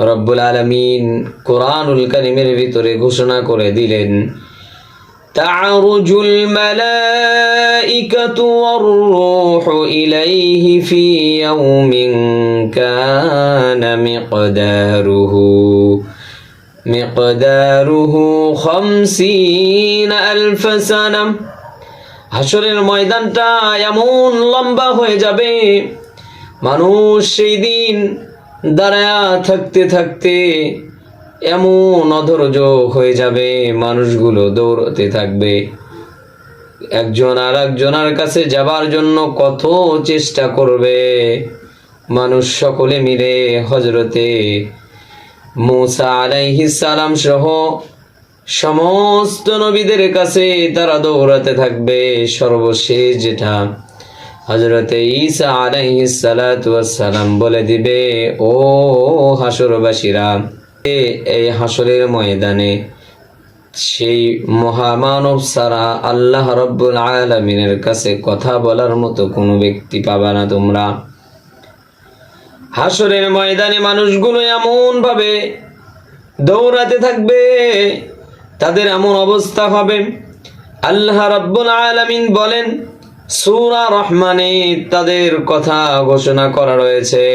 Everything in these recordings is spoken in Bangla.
রব্বুল আলমিন কোরআনুল কারিমের ভিতরে ঘোষণা করে দিলেন تعرج الملائكة والروح إليه في يوم كان مقداره مقداره خمسين ألف سنة হাসরের ময়দানটা এমন লম্বা হয়ে যাবে মানুষ সেই দিন দাঁড়ায়া থাকতে থাকতে এমন অধৈর্য হয়ে যাবে, মানুষগুলো দৌড়তে থাকবে। একজন আর একজনের কাছে যাবার জন্য কত চেষ্টা করবে? মানুষ সকলে মিলে হজরতে মুসা আলাইহিস সালাম সহ সমস্ত নবীদের কাছে তারা দৌড়াতে থাকবে। সর্বশেষ যেটা হজরতে ঈসা আলাইহিস সালাম বলে দিবে, ও হাসরবাসীরা এই হাসরের ময়দানে সেই মহামানব সারা আল্লাহ রব্বুল আলমিনের কাছে কথা বলার মতো কোনো ব্যক্তি পাবা না তোমরা। হাসরের ময়দানে মানুষগুলো এমন ভাবে দৌড়াতে থাকবে, তাদের এমন অবস্থা হবে। আল্লাহ রাব্বুল আলামিন বলেন সুরা রহমানে তাদের কথা ঘোষণা করা রয়েছে।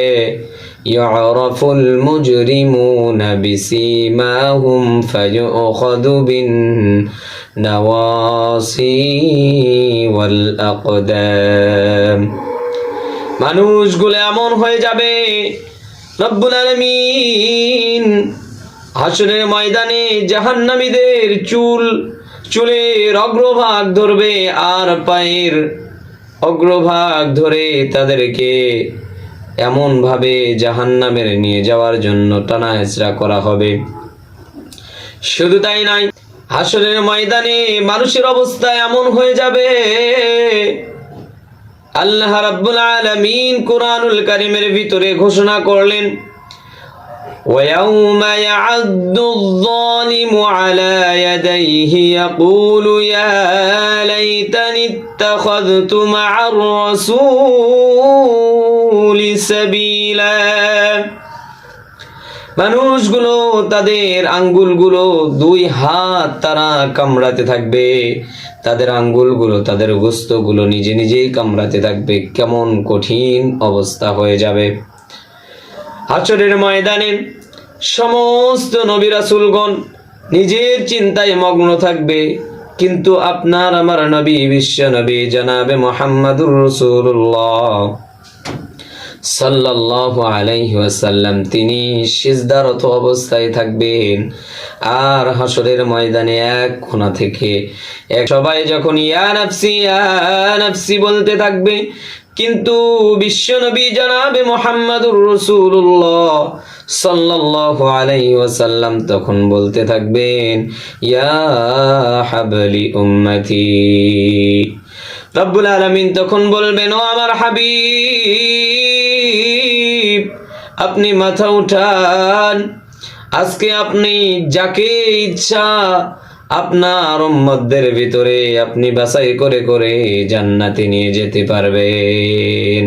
ইয়ারফুল মুজরিমুনা বিসিমাহুম ফায়ুখযু বিন নাওয়াসি ওয়াল আকদাম। মানুষগুলো এমন হয়ে যাবে, রব্বুল আলামিন হাসরের ময়দানে জাহান্নামীদের চুল, চুলের অগ্রভাগ ধরবে আর পায়ের অগ্রভাগ ধরে তাদেরকে এমন ভাবে জাহান্নামের নিয়ে যাওয়ার জন্য টানা হেঁচড়া করা হবে। শুধু তাই নাই হাসরের ময়দানে মানুষের অবস্থা এমন হয়ে যাবে। আল্লাহ রাব্বুল আলামিন কোরআনুল কারিমের ভিতরে ঘোষণা করলেন ويوم يعض الظالم على يديه يقول يا ليتني اتخذت مع الرسول سبيلا মানুষগুলো তাদের আঙ্গুলগুলো দুই হাত তারা কামড়াতে থাকবে তাদের আঙ্গুলগুলো তাদের গোস্তগুলো নিজে নিজেই কামড়াতে থাকবে কেমন কঠিন অবস্থা হয়ে যাবে হাচরের ময়দানে সমস্ত নবী রাসূলগণ নিজের চিন্তায় মগ্ন থাকবে, কিন্তু আপনার আমার নবী বিশ্ব নবী জানাবে মোহাম্মদুর রসুল্লাহ তিনি সিজদারত অবস্থায় থাকবেন। আর হাসরের ময়দানে এক থেকে এক সবাই যখন ইয়া নাফসি ইয়া নাফসি বলতে থাকবে কিন্তু বিশ্বনবী জানাবে মোহাম্মদুর রসুল্লাহ সাল্লাল্লাহু আলাইহি ওয়াসাল্লাম তখন বলতে থাকবেন, ইয়া হাবলি উম্মতি। রব্বুল আলামিন তখন বলবেন, ও আমার হাবিব, আপনি মাথা উঠান। আজকে আপনি যাকে ইচ্ছা আপনার উম্মতদের ভিতরে আপনি বাছাই করে করে জান্নাতে নিয়ে যেতে পারবেন।